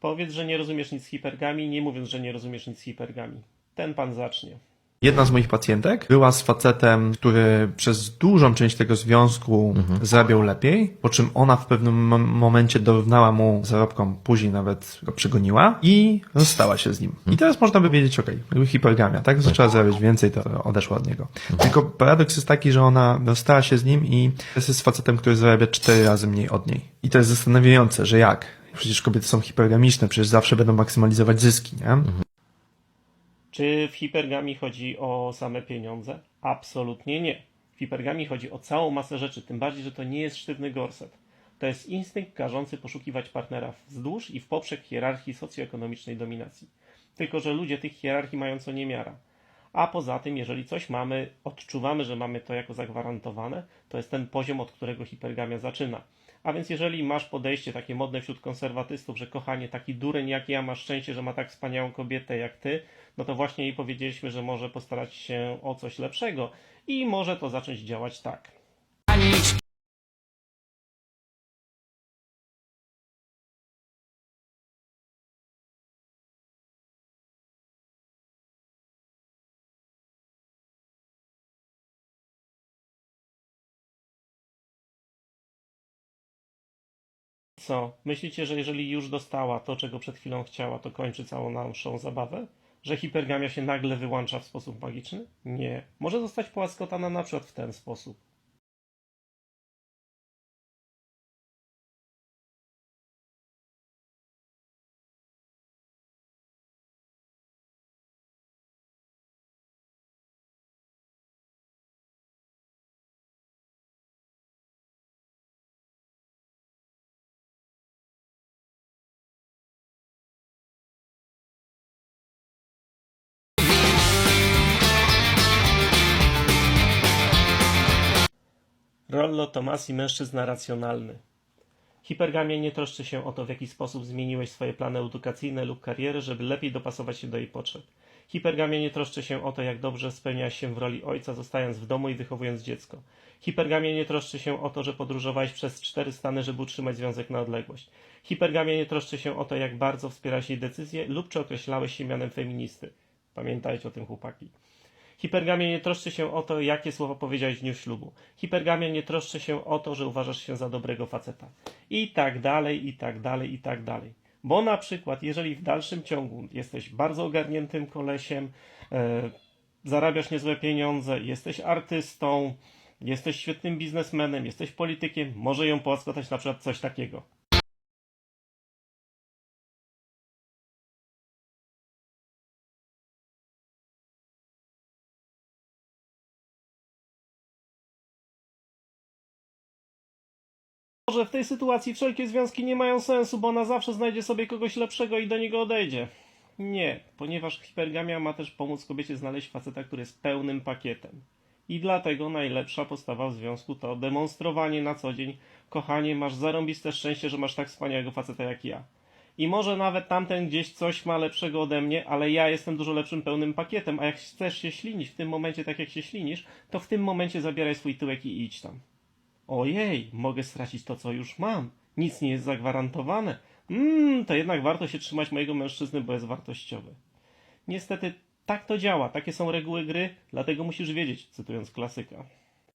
Powiedz, że nie rozumiesz nic z hipergami, nie mówiąc, że nie rozumiesz nic z hipergami. Ten pan zacznie. Jedna z moich pacjentek była z facetem, który przez dużą część tego związku zarabiał lepiej, po czym ona w pewnym mom- momencie dorównała mu zarobkom, później nawet go przegoniła i rozstała się z nim. I teraz można by wiedzieć, okej, okay, hipergamia, tak? Zaczęła zarabiać więcej, to odeszła od niego. Tylko paradoks jest taki, że ona rozstała się z nim i teraz jest facetem, który zarabia cztery razy mniej od niej. I to jest zastanawiające, że jak? Przecież kobiety są hipergamiczne, przecież zawsze będą maksymalizować zyski, nie? Czy w hipergami chodzi o same pieniądze? Absolutnie nie. W hipergami chodzi o całą masę rzeczy, tym bardziej, że to nie jest sztywny gorset. To jest instynkt każący poszukiwać partnera wzdłuż i w poprzek hierarchii socjoekonomicznej dominacji. Tylko, że ludzie tych hierarchii mają co niemiara. A poza tym, jeżeli coś mamy, odczuwamy, że mamy to jako zagwarantowane, to jest ten poziom, od którego hipergamia zaczyna. A więc jeżeli masz podejście takie modne wśród konserwatystów, że kochanie, taki dureń jak ja ma szczęście, że ma tak wspaniałą kobietę jak ty, no to właśnie jej powiedzieliśmy, że może postarać się o coś lepszego i może to zacząć działać tak. Co? Myślicie, że jeżeli już dostała to, czego przed chwilą chciała, to kończy całą naszą zabawę? Że hipergamia się nagle wyłącza w sposób magiczny? Nie. Może zostać połaskotana na przykład w ten sposób. Rollo Tomasi, mężczyzna racjonalny. Hipergamia nie troszczy się o to, w jaki sposób zmieniłeś swoje plany edukacyjne lub kariery, żeby lepiej dopasować się do jej potrzeb. Hipergamia nie troszczy się o to, jak dobrze spełniasz się w roli ojca, zostając w domu i wychowując dziecko. Hipergamia nie troszczy się o to, że podróżowałeś przez cztery stany, żeby utrzymać związek na odległość. Hipergamia nie troszczy się o to, jak bardzo wspierałeś jej decyzje lub czy określałeś się mianem feministy. Pamiętajcie o tym, chłopaki. Hipergamia nie troszczy się o to, jakie słowa powiedziałeś w dniu ślubu. Hipergamia nie troszczy się o to, że uważasz się za dobrego faceta. I tak dalej, i tak dalej, i tak dalej. Bo na przykład, jeżeli w dalszym ciągu jesteś bardzo ogarniętym kolesiem, e, zarabiasz niezłe pieniądze, jesteś artystą, jesteś świetnym biznesmenem, jesteś politykiem, może ją połaskotać na przykład coś takiego. Może w tej sytuacji wszelkie związki nie mają sensu, bo ona zawsze znajdzie sobie kogoś lepszego i do niego odejdzie. Nie, ponieważ hipergamia ma też pomóc kobiecie znaleźć faceta, który jest pełnym pakietem. I dlatego najlepsza postawa w związku to demonstrowanie na co dzień, kochanie, masz zarąbiste szczęście, że masz tak wspaniałego faceta jak ja. I może nawet tamten gdzieś coś ma lepszego ode mnie, ale ja jestem dużo lepszym pełnym pakietem, a jak chcesz się ślinić w tym momencie tak jak się ślinisz, to w tym momencie zabieraj swój tyłek i idź tam. Ojej, mogę stracić to, co już mam. Nic nie jest zagwarantowane. Mmm, to jednak warto się trzymać mojego mężczyzny, bo jest wartościowy. Niestety, tak to działa. Takie są reguły gry, dlatego musisz wiedzieć, cytując klasyka.